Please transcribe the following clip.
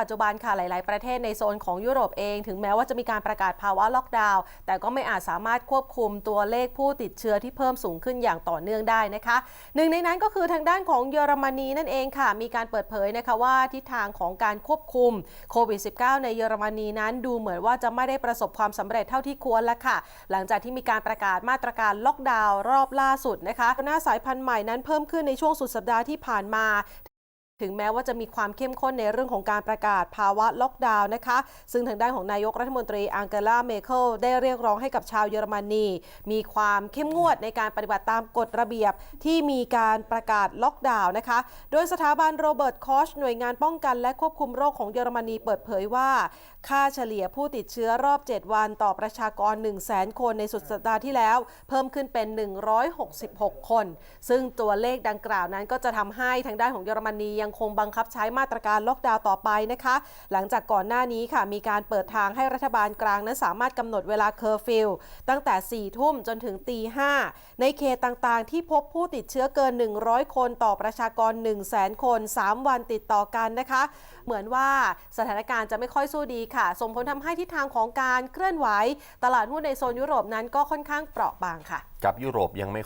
ปัจจุบันค่ะหลาย ๆ ประเทศในโซนของยุโรปเอง ถึงแม้ว่าจะมีการประกาศภาวะล็อกดาวน์แต่ก็ไม่อาจสามารถควบคุมตัวเลขผู้ติดเชื้อที่เพิ่มสูงขึ้นอย่างต่อเนื่องได้นะคะหนึ่งในนั้นก็คือทางด้านของเยอรมนีนั่นเองค่ะ มีการเปิดเผยนะคะว่าทิศทางของการควบคุมโควิด -19 ในเยอรมนีนั้นดูเหมือนว่าจะไม่ได้ประสบความสำเร็จเท่าที่ควรแล้วค่ะ หลังจากที่มีการประกาศมาตรการล็อกดาวน์รอบล่าสุดนะคะหน้าสายพันธุ์ใหม่นั้นเพิ่มขึ้นในช่วงสุดสัปดาห์ที่ผ่านมา ถึงแม้ว่าจะมีความเข้มข้นในเรื่องของการประกาศภาวะล็อกดาวน์นะคะ ซึ่งทางด้านของนายกรัฐมนตรีอังเกลาเมเคิลได้เรียกร้องให้กับชาวเยอรมนี มีความเข้มงวดในการปฏิบัติตามกฎระเบียบที่มีการประกาศล็อกดาวน์นะคะ โดยสถาบันโรเบิร์ตคอชหน่วยงานป้องกันและควบคุมโรคของเยอรมนีเปิดเผยว่า ค่าเฉลี่ยผู้ติดเชื้อรอบ 7 วันต่อประชากร 1 0 0 0 0แคนในสุดสัปดาห์ที่แล้ว เพิ่มขึ้นเป็น 166 คน ซึ่งตัวเลขดังกล่าวนั้นก็จะทำให้ทางด้านของเยอรมนียังคงบังคับใช้มาตรการล็อกดาวน์ต่อไปนะคะ หลังจากก่อนหน้านี้ค่ะ มีการเปิดทางให้รัฐบาลกลางนั้นสามารถกำหนดเวลาเคอร์ฟิวตั้งแต่4ทุ่มจนถึงตี5ในเขตต่างๆ ที่พบผู้ติดเชื้อเกิน 100 คนต่อประชากร 1 0 0 0 0 0 คน 3 วันติดต่อกันนะคะ เหมือนว่าสถานการณ์จะไม่ค่อยสู้ดีค่ะ ส่งผลทำให้ทิศทางของการเคลื่อนไหว ตลาดหุ้นในโซนยุโรปนั้นก็ค่อนข้างเปราะบางค่ะ กับยุโรปยังไม่ค่อย